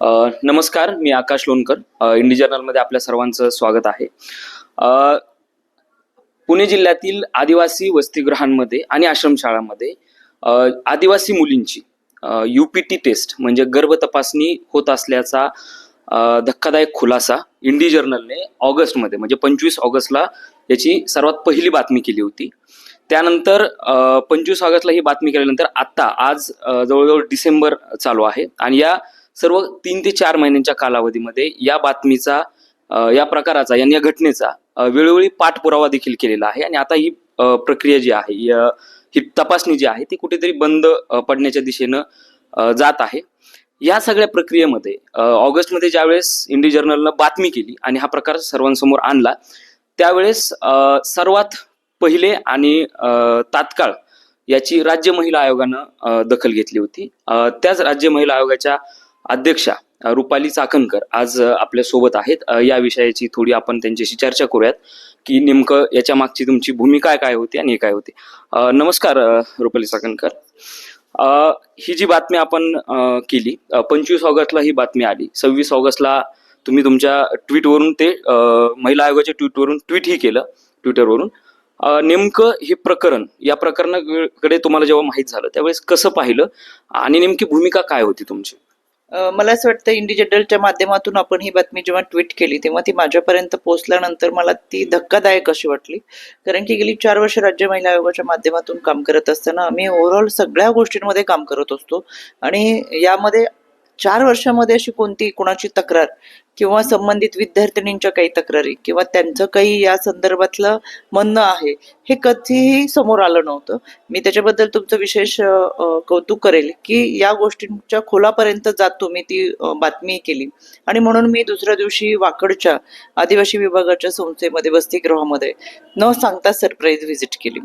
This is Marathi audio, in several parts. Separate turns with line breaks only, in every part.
नमस्कार मी आकाश लोणकर. इंडी जर्नलमध्ये आपल्या सर्वांचं स्वागत आहे. पुणे जिल्ह्यातील आदिवासी वसतिगृहांमध्ये आणि आश्रमशाळांमध्ये आदिवासी मुलींची युपीटी टेस्ट म्हणजे गर्भ तपासणी होत असल्याचा धक्कादायक खुलासा इंडी जर्नलने ऑगस्टमध्ये म्हणजे पंचवीस ऑगस्टला याची सर्वात पहिली बातमी केली होती. त्यानंतर पंचवीस ऑगस्टला ही बातमी केल्यानंतर आत्ता आज जवळजवळ डिसेंबर चालू आहे. आणि या सर्व तीन ते चार महिन्यांच्या कालावधीमध्ये या बातमीचा या प्रकाराचा या या घटनेचा वेळोवेळी पाठपुरावा देखील केलेला आहे आणि आता ही प्रक्रिया जी आहे ही तपासणी जी आहे ती कुठेतरी बंद पडण्याच्या दिशेनं जात आहे. या सगळ्या प्रक्रियेमध्ये ऑगस्टमध्ये ज्यावेळेस इंडी जर्नलनं बातमी केली आणि हा प्रकार सर्वांसमोर आणला त्यावेळेस सर्वात पहिले आणि तात्काळ याची राज्य महिला आयोगानं दखल घेतली होती. त्याच राज्य महिला आयोगाच्या अध्यक्षा रुपाली चाकणकर आज आपल्यासोबत आहेत. या विषयाची थोडी आपण त्यांच्याशी चर्चा करूयात की नेमकं याच्या मागची तुमची भूमिका काय होती आणि हे काय होते. नमस्कार रुपाली चाकणकर. ही जी बातमी आपण केली पंचवीस ऑगस्टला ही बातमी आली. सव्वीस ऑगस्टला तुम्ही तुमच्या ट्विटवरून ते महिला आयोगाच्या ट्विटवरून ट्विटही केलं ट्विटरवरून. नेमकं हे प्रकरण या प्रकरणाकडे तुम्हाला जेव्हा माहीत झालं त्यावेळेस कसं पाहिलं आणि नेमकी भूमिका काय होती तुमची?
मला असं वाटतं इंडिजनलच्या माध्यमातून आपण ही बातमी जेव्हा ट्विट केली तेव्हा ती माझ्यापर्यंत पोहोचल्यानंतर मला ती धक्कादायक अशी वाटली. कारण की गेली चार वर्ष राज्य महिला आयोगाच्या माध्यमातून काम करत असताना आम्ही ओव्हरऑल सगळ्या गोष्टींमध्ये काम करत असतो. आणि यामध्ये चार वर्षामध्ये अशी कोणती कोणाची तक्रार किंवा संबंधित विद्यार्थिनींच्या काही तक्रारी किंवा त्यांचं काही या संदर्भातलं म्हणणं आहे हे कधीही समोर आलं नव्हतं. मी त्याच्याबद्दल तुमचं विशेष कौतुक करेल की या गोष्टींच्या खोलापर्यंत जात तुम्ही ती बातमी केली. आणि म्हणून मी दुसऱ्या दिवशी वाकडच्या आदिवासी विभागाच्या संस्थेमध्ये वसतिगृहामध्ये न सांगता सरप्राईज व्हिजिट केली.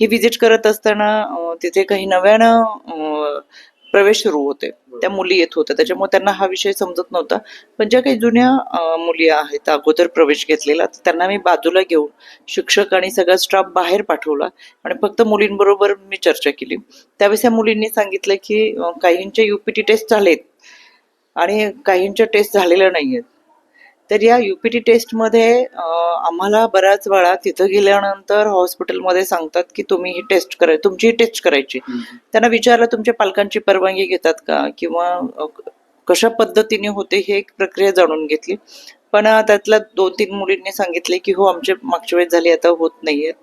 ही व्हिजिट करत असताना तिथे काही नव्यानं प्रवेश सुरू होते त्या मुली येत होत्या. त्याच्यामुळे त्यांना हा विषय समजत नव्हता. पण ज्या काही जुन्या मुली आहेत अगोदर प्रवेश घेतलेला तर त्यांना मी बाजूला घेऊन शिक्षक आणि सगळा स्टाफ बाहेर पाठवला आणि फक्त मुलींबरोबर मी चर्चा केली. त्यावेळेस या मुलींनी सांगितलं की काहींच्या यू पी युपीटी टेस्ट झालेत आणि काहींच्या टेस्ट झालेल्या आहेत तर या युपीटी टेस्टमध्ये अं, आम्हाला बऱ्याच वेळा तिथं गेल्यानंतर हॉस्पिटलमध्ये सांगतात की तुम्ही ही टेस्ट कराय तुमची ही टेस्ट करायची. त्यांना विचारलं तुमच्या पालकांची परवानगी घेतात का? किंवा कशा पद्धतीने होते हे एक प्रक्रिया जाणून घेतली. पण त्यातल्या दोन तीन मुलींनी सांगितले की हो आमचे मागच्या वेळेस झाली आता होत नाहीयेत.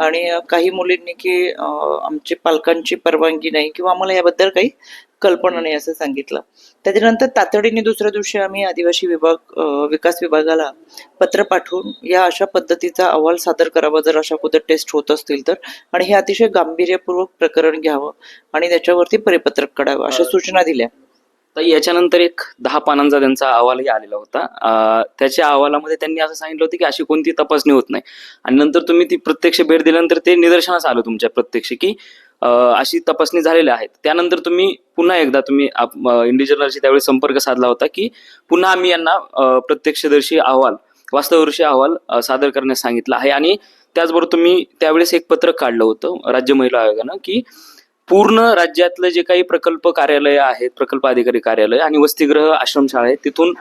आणि काही मुलींनी की आमची पालकांची परवानगी नाही किंवा आम्हाला याबद्दल काही कल्पना नाही असं सांगितलं. त्याच्यानंतर तातडीने दुसऱ्या दिवशी आम्ही आदिवासी विभाग विकास विभागाला पत्र पाठवून या अशा पद्धतीचा अहवाल सादर करावा जर अशा कुठे टेस्ट होत असतील तर. आणि हे अतिशय गांभीर्यपूर्वक प्रकरण घ्यावं आणि त्याच्यावरती परिपत्रक काढावं अशा सूचना दिल्या.
तर याच्यानंतर एक दहा पानांचा त्यांचा अहवालही आलेला होता. त्याच्या अहवालामध्ये त्यांनी असं सांगितलं होतं की अशी कोणती तपासणी होत नाही. आणि नंतर तुम्ही ती प्रत्यक्ष भेट दिल्यानंतर ते निदर्शनास आलं तुमच्या प्रत्यक्ष की अशी तपासणी झालेल्या आहेत. त्यानंतर तुम्ही पुन्हा एकदा तुम्ही इंडिजनलशी त्यावेळी संपर्क साधला होता की पुन्हा आम्ही यांना प्रत्यक्षदर्शी अहवाल वास्तवदर्शी अहवाल सादर करण्यास सांगितला आहे. आणि त्याचबरोबर तुम्ही त्यावेळेस एक पत्रक काढलं होतं राज्य महिला आयोगानं की पूर्ण राज्यातलं जे काही प्रकल्प कार्यालय आहेत प्रकल्प अधिकारी कार्यालय आणि वसतिगृह आश्रमशाळा आहे तिथून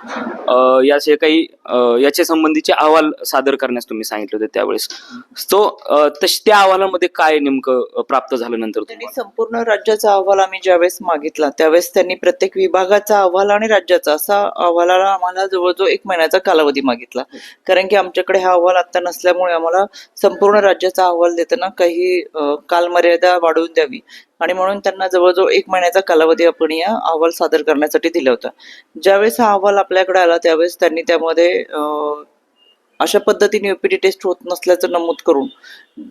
याचे काही याच्या संबंधीचे अहवाल सादर करण्यास तुम्ही सांगितले होते त्यावेळेस. तो अ, तश- त्या अहवालामध्ये काय नेमकं प्राप्त झाल्यानंतर नंतर
त्यांनी संपूर्ण राज्याचा अहवाल आम्ही ज्यावेळेस मागितला त्यावेळेस त्यांनी प्रत्येक विभागाचा अहवाल आणि राज्याचा असा अहवालाला आम्हाला जवळजवळ एक महिन्याचा कालावधी मागितला. कारण की आमच्याकडे हा अहवाल आता नसल्यामुळे आम्हाला संपूर्ण राज्याचा अहवाल देताना काही कालमर्यादा वाढवून द्यावी. आणि म्हणून त्यांना जवळजवळ एक महिन्याचा कालावधी आपण या अहवाल सादर करण्यासाठी दिला होता. ज्यावेळेस हा अहवाल आपल्याकडे आला त्यावेळेस त्यांनी त्यामध्ये अशा पद्धतीने यूपीडी टेस्ट होत नसल्याचं नमूद करून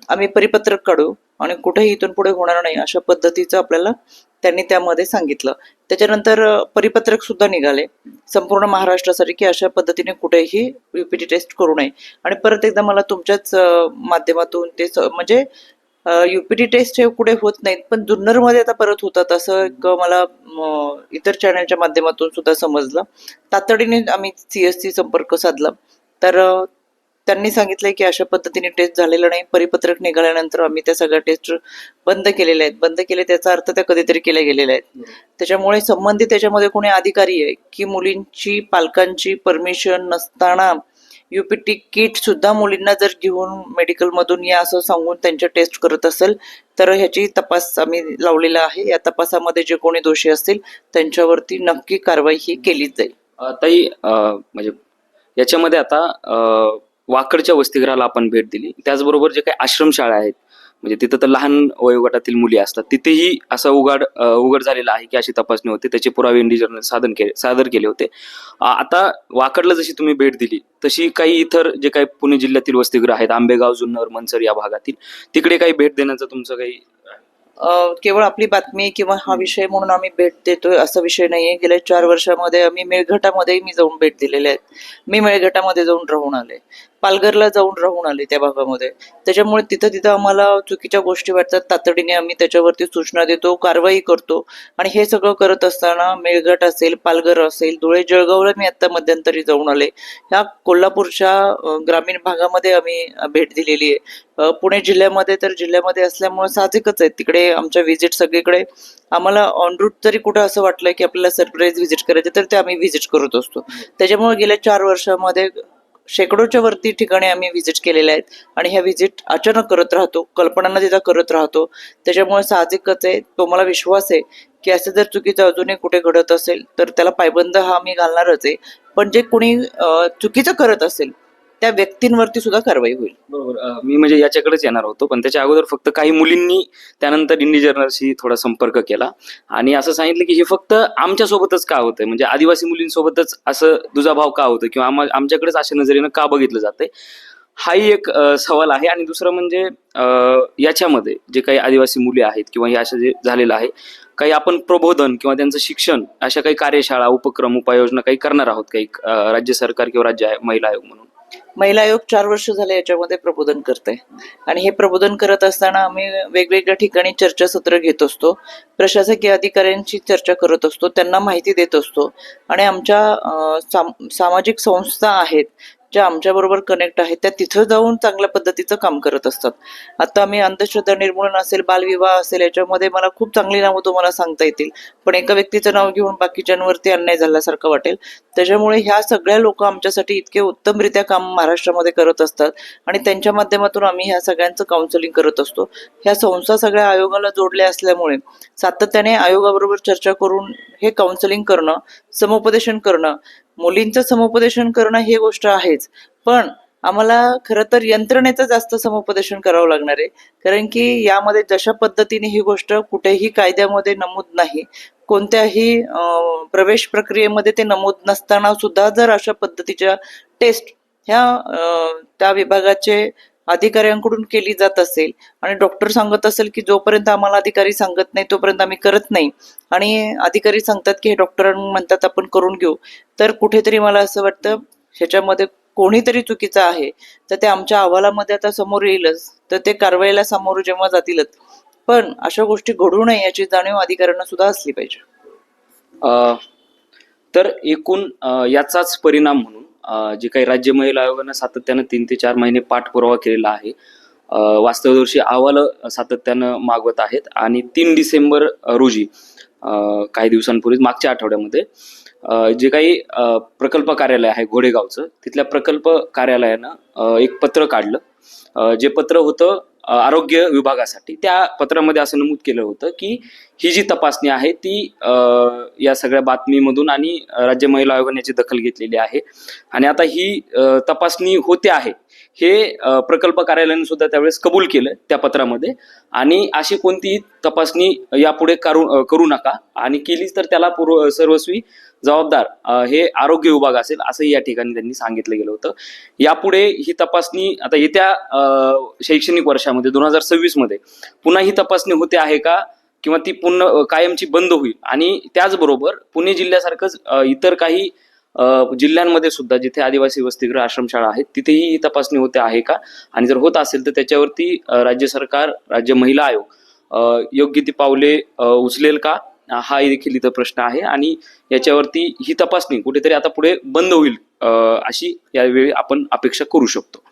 आम्ही परिपत्रक काढू आणि कुठेही इथून पुढे होणार नाही अशा पद्धतीचं आपल्याला त्यांनी त्यामध्ये सांगितलं. त्याच्यानंतर परिपत्रक सुद्धा निघाले. संपूर्ण महाराष्ट्रासाठी की अशा पद्धतीने कुठेही युपीटी टेस्ट करू नये. आणि परत एकदा मला तुमच्याच माध्यमातून ते म्हणजे युपीटी टेस्ट हे कुठे होत नाहीत पण जुन्नरमध्ये आता परत होतात असं एक मला इतर चॅनलच्या माध्यमातून सुद्धा समजलं. तातडीने आम्ही सीएससी संपर्क साधला. तर त्यांनी सांगितलंय की अशा पद्धतीने टेस्ट झालेलं नाही. परिपत्रक निघाल्यानंतर आम्ही त्या सगळ्या टेस्ट बंद केलेल्या आहेत. बंद केले त्याचा अर्थ त्या कधीतरी केल्या गेलेल्या आहेत. त्याच्यामुळे संबंधित त्याच्यामध्ये कोणी अधिकारी आहे की मुलींची पालकांची परमिशन नसताना युपीटी किट सुद्धा मुलींना जर घेऊन मेडिकल मधून या असं सांगून त्यांच्या टेस्ट करत असेल तर ह्याची तपास आम्ही लावलेला आहे. या तपासामध्ये जे कोणी दोषी असतील त्यांच्यावरती नक्की कारवाई ही केलीच जाईल.
ताई म्हणजे याच्यामध्ये आता वाकडच्या वसतिगृहाला आपण भेट दिली. त्याचबरोबर जे काही आश्रमशाळा आहेत म्हणजे तिथं तर लहान वयोगटातील मुली असतात. तिथेही असं उघड उघड झालेलं आहे की अशी तपासणी होते. त्याचे पुरावे इंडी साधन केले सादर केले होते. आता वाकडला जशी तुम्ही भेट दिली तशी काही इतर जे काही पुणे जिल्ह्यातील वसतिगृह आहेत आंबेगाव जुन्नर मनसर या भागातील तिकडे काही भेट देण्याचं तुमचं काही
केवळ आपली बातमी किंवा हा विषय म्हणून आम्ही भेट देतोय असा विषय नाहीये. गेल्या चार वर्षामध्ये आम्ही मेळघाटामध्ये मी जाऊन भेट दिलेले आहेत मी मेळघाटामध्ये जाऊन राहून आले. पालघरला जाऊन राहून आले त्या भागामध्ये. त्याच्यामुळे तिथं तिथं आम्हाला चुकीच्या गोष्टी वाटतात. तातडीने आम्ही त्याच्यावरती सूचना देतो कारवाई करतो. आणि हे सगळं करत असताना मेळघाट असेल पालघर असेल धुळे जळगावला मी आता मध्यंतरी जाऊन आले. ह्या कोल्हापूरच्या ग्रामीण भागामध्ये आम्ही भेट दिलेली आहे. पुणे जिल्ह्यामध्ये तर जिल्ह्यामध्ये असल्यामुळे साहजिकच आहे. तिकडे आमच्या व्हिजिट सगळीकडे आम्हाला ऑन रूट कुठं असं वाटलं की आपल्याला सरप्राईज व्हिजिट करायचे तर ते आम्ही व्हिजिट करत असतो. त्याच्यामुळे गेल्या चार वर्षामध्ये शेकडोच्या वरती ठिकाणी आम्ही व्हिजिट केलेल्या आहेत. आणि ह्या व्हिजिट अचानक करत राहतो कल्पनांना तिथं करत राहतो. त्याच्यामुळे साहजिकच आहे तो मला विश्वास आहे की असं जर चुकीचं अजूनही कुठे घडत असेल तर त्याला पायबंद हा मी घालणारच आहे. पण जे कोणी चुकीचं करत असेल त्या व्यक्तींवरती सुद्धा कारवाई होईल.
बरोबर. मी म्हणजे याच्याकडेच येणार होतो पण त्याच्या अगोदर फक्त काही मुलींनी त्यानंतर इंडी जर्नलशी थोडा संपर्क केला. आणि असं सांगितलं की हे फक्त आमच्या सोबतच का होतंय? म्हणजे आदिवासी मुलींसोबतच असं दुजाभाव का होतं किंवा आम्हा आमच्याकडेच अशा नजरेनं का बघितलं जातंय? हाही एक सवाल आहे. आणि दुसरं म्हणजे याच्यामध्ये जे काही आदिवासी मुली आहेत किंवा हे असं जे झालेलं आहे काही आपण प्रबोधन किंवा त्यांचं शिक्षण अशा काही कार्यशाळा उपक्रम उपाययोजना काही करणार आहोत काही राज्य सरकार किंवा राज्य आयोग- महिला आयोग म्हणून?
महिला आयोग चार वर्ष झाले याच्यामध्ये प्रबोधन करते आणि हे प्रबोधन करत असताना आम्ही वेगवेगळ्या ठिकाणी चर्चासत्र घेत असतो. प्रशासकीय अधिकाऱ्यांची चर्चा करत असतो. त्यांना माहिती देत असतो. आणि आमच्या अं, सामाजिक संस्था आहेत ज्या आमच्या बरोबर कनेक्ट आहेत त्या तिथं जाऊन चांगल्या पद्धतीचं काम करत असतात. आता आम्ही अंधश्रद्धा निर्मूलन असेल बालविवाह असेल याच्यामध्ये मला खूप चांगली नावं तुम्हाला सांगता येतील. पण एका व्यक्तीचं नाव घेऊन बाकीच्यांवरती अन्याय झाल्यासारखं वाटेल. त्याच्यामुळे ह्या सगळ्या लोक आमच्यासाठी इतके उत्तमरित्या काम महाराष्ट्रामध्ये करत असतात आणि त्यांच्या माध्यमातून आम्ही ह्या सगळ्यांचं काउन्सिलिंग करत असतो. ह्या संस्था सगळ्या आयोगाला जोडल्या असल्यामुळे सातत्याने आयोगाबरोबर चर्चा करून हे काउन्सिलिंग करणं समुपदेशन करणं मुलींचं समुपदेशन करणं ही गोष्ट आहेच. पण आम्हाला खरं तर यंत्रणेचं जास्त समुपदेशन करावं लागणार आहे. कारण की यामध्ये जशा पद्धतीने ही गोष्ट कुठेही कायद्यामध्ये नमूद नाही कोणत्याही प्रवेश प्रक्रियेमध्ये ते नमूद नसताना सुद्धा जर अशा पद्धतीच्या टेस्ट ह्या त्या विभागाचे अधिकाऱ्यांकडून केली जात असेल आणि डॉक्टर सांगत असेल की जोपर्यंत आम्हाला अधिकारी सांगत नाही तोपर्यंत आम्ही करत नाही. आणि अधिकारी सांगतात की हे डॉक्टर म्हणतात आपण करून घेऊ. तर कुठेतरी मला असं वाटतं ह्याच्यामध्ये कोणीतरी चुकीचं आहे. तर ते आमच्या अहवालामध्ये आता समोर येईलच. तर ते कारवाईला समोर जेव्हा जातीलच. पण अशा गोष्टी घडू नये याची जाणीव अधिकाऱ्यांना सुद्धा असली पाहिजे.
तर एकूण याचाच परिणाम म्हणून जे काही राज्य महिला आयोगानं सातत्यानं तीन ते चार महिने पाठपुरावा केलेला आहे. वास्तवदर्शी अहवाल सातत्यानं मागवत आहेत आणि तीन डिसेंबर रोजी काही दिवसांपूर्वी मागच्या आठवड्यामध्ये जे काही प्रकल्प कार्यालय आहे घोडेगावचं तिथल्या प्रकल्प कार्यालयानं एक पत्र काढलं. जे पत्र होतं आरोग्य विभागासाठी. त्या पत्रामध्ये असं नमूद केलं होतं की ही जी तपासणी आहे ती या सगळ्या बातमीमधून आणि राज्य महिला आयोगाने याची दखल घेतलेली आहे आणि आता ही तपासणी होते आहे. हे प्रकल्प कार्यालयाने सुद्धा त्यावेळेस कबूल केलं त्या पत्रामध्ये. आणि अशी कोणतीही तपासणी यापुढे करू करू नका. आणि केलीच तर त्याला पूर्व सर्वस्वी जबाबदार हे आरोग्य विभाग असेल असंही या ठिकाणी त्यांनी सांगितलं गेलं होतं. यापुढे ही तपासणी आता येत्या शैक्षणिक वर्षामध्ये दोन हजार सव्वीसमध्ये पुन्हा ही तपासणी होते आहे का? किंवा ती पूर्ण कायमची बंद होईल? आणि त्याचबरोबर पुणे जिल्ह्यासारखंच इतर काही जिल्ह्यांमध्ये सुद्धा जिथे आदिवासी वसतिगृह आश्रमशाळा आहेत तिथेही ही तपासणी होते आहे का? आणि जर होत असेल तर त्याच्यावरती राज्य सरकार राज्य महिला आयोग योग्य ती पावले उचलेल का? हा देखील इथं प्रश्न आहे आणि याच्यावरती ही तपासणी कुठेतरी आता पुढे बंद होईल अशी यावेळी आपण अपेक्षा करू शकतो.